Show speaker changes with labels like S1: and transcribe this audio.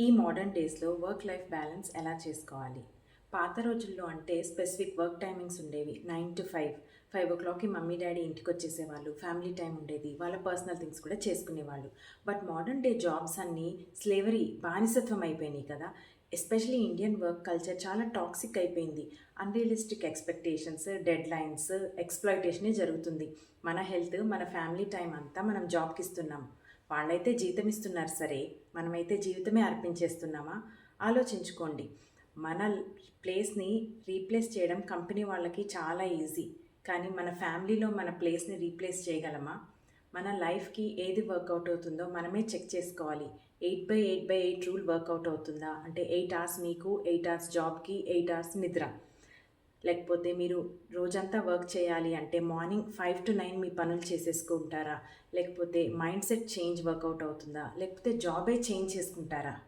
S1: ఈ మోడర్న్ డేస్లో work life balance ఎలా చేసుకోవాలి? పాత రోజుల్లో అంటే స్పెసిఫిక్ వర్క్ టైమింగ్స్ ఉండేవి. నైన్ టు ఫైవ్ ఫైవ్ ఓ క్లాక్కి మమ్మీ డాడీ ఇంటికి వచ్చేసేవాళ్ళు ఫ్యామిలీ టైం ఉండేది. వాళ్ళ పర్సనల్ థింగ్స్ కూడా చేసుకునేవాళ్ళు. బట్ మోడర్న్ డే జాబ్స్ అన్నీ స్లేవరీ బానిసత్వం అయిపోయినాయి కదా. ఎస్పెషలీ ఇండియన్ వర్క్ కల్చర్ చాలా టాక్సిక్ అయిపోయింది. అన్రియలిస్టిక్ ఎక్స్పెక్టేషన్స్ డెడ్ లైన్స్ ఎక్స్ప్లాయిటేషనే జరుగుతుంది. మన హెల్త్ మన ఫ్యామిలీ టైం అంతా మనం జాబ్కి ఇస్తున్నాం. వాళ్ళైతే జీతం ఇస్తున్నారు సరే. మనమైతే జీవితమే అర్పించేస్తున్నామా? ఆలోచించుకోండి. మన ప్లేస్ని రీప్లేస్ చేయడం కంపెనీ వాళ్ళకి చాలా ఈజీ. కానీ మన ఫ్యామిలీలో మన ప్లేస్ని రీప్లేస్ చేయగలమా? మన లైఫ్కి ఏది వర్కౌట్ అవుతుందో మనమే చెక్ చేసుకోవాలి. Eight by eight by eight rule work out అవుతుందా? అంటే ఎయిట్ అవర్స్ మీకు ఎయిట్ అవర్స్ జాబ్కి ఎయిట్ అవర్స్ నిద్ర. లేకపోతే మీరు రోజంతా వర్క్ చేయాలి అంటే మార్నింగ్ ఫైవ్ టు నైన్ మీ పనులు చేసేసుకుంటారా లేకపోతే మైండ్ సెట్ చేంజ్ వర్కౌట్ అవుతుందా? లేకపోతే జాబే చేంజ్ చేసుకుంటారా?